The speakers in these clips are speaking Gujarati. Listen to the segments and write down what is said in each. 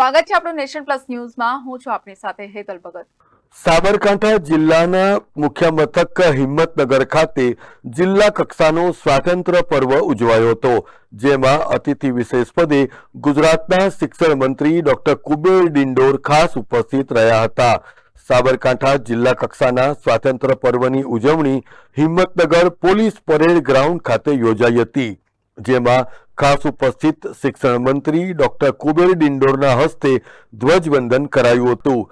સ્વાગત છે આપણું નેશન પ્લસ ન્યૂઝમાં. હું છું આપની સાથે હેતલ ભગત. સાબરકાંઠા જિલ્લાના મુખ્ય મથક હિંમતનગર ખાતે જિલ્લા કક્ષાનો સ્વાતંત્ર્ય પર્વ ઉજવાયો હતો, જેમાં અતિથિ વિશેષ પદે ગુજરાતના શિક્ષણ મંત્રી ડોક્ટર કુબેર ડિંડોર ખાસ ઉપસ્થિત રહ્યા હતા. સાબરકાંઠા જિલ્લા કક્ષાના સ્વાતંત્ર્ય પર્વની ઉજવણી હિંમતનગર પોલીસ પરેડ ગ્રાઉન્ડ ખાતે યોજાઈ હતી. જેમાં ખાસ ઉપસ્થિત શિક્ષણ મંત્રી ડોક્ટર કુબેર ડિંડોરના હસ્તે ધ્વજવંદન કરાયું હતું.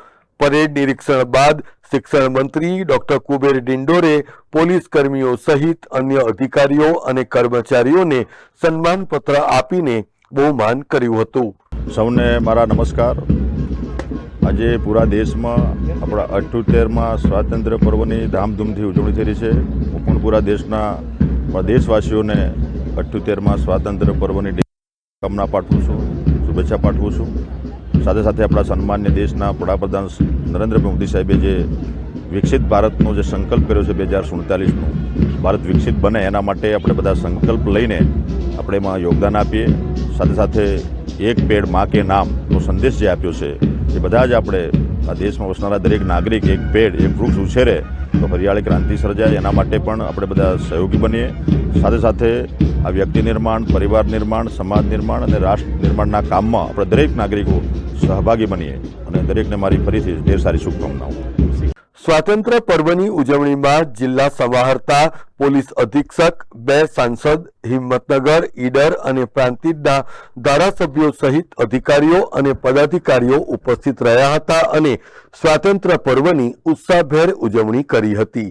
પરેડ નિરીક્ષણ બાદ શિક્ષણ મંત્રી ડોક્ટર કુબેર ડિંડોરે પોલીસ કર્મીઓ સહિત અન્ય અધિકારીઓ અને કર્મચારીઓને સન્માનપત્ર આપીને બહુમાન કર્યું હતું. સૌને મારા નમસ્કાર. આજે પૂરા દેશમાં આપણા અઠ્યોતેરમાં સ્વાતંત્ર્ય પર્વની ધામધૂમથી ઉજવણી થઈ રહી છે. હું પણ પૂરા દેશના દેશવાસીઓને અઠ્યોતેરમાં સ્વાતંત્ર્ય પર્વની કામના પાઠવું છું, શુભેચ્છા પાઠવું છું. સાથે સાથે આપણા સન્માન્ય દેશના વડાપ્રધાન નરેન્દ્રભાઈ મોદી સાહેબે જે વિકસિત ભારતનો જે સંકલ્પ કર્યો છે બે હજાર સુડતાલીસનો, ભારત વિકસિત બને એના માટે આપણે બધા સંકલ્પ લઈને આપણે એમાં યોગદાન આપીએ. સાથે સાથે એક પેડ મા કે નામનો સંદેશ જે આપ્યો છે, એ બધા જ આપણે આ દેશમાં વસનારા દરેક નાગરિક એક પેડ, એક વૃક્ષ ઉછેરે તો હરિયાળી ક્રાંતિ સર્જાય એના માટે પણ આપણે બધા સહયોગી બનીએ. સાથે સાથે આ વ્યક્તિ નિર્માણ, પરિવાર નિર્માણ, સમાજ નિર્માણ અને રાષ્ટ્ર નિર્માણના કામમાં આપણે દરેક નાગરિકો સહભાગી બનીએ અને દરેકને મારી ફરીથી ઢેર સારી શુભકામનાઓ. સ્વાતંત્ર્ય પર્વની ઉજવણીમાં જિલ્લા સમાહર્તા પોલીસ અધિક્ષક, બે સાંસદ, હિંમતનગર, ઈડર અને પ્રાંતિજના ધારાસભ્યો સહિત અધિકારીઓ અને પદાધિકારીઓ ઉપસ્થિત રહ્યા હતા અને સ્વાતંત્ર્ય પર્વની ઉત્સાહભેર ઉજવણી કરી હતી.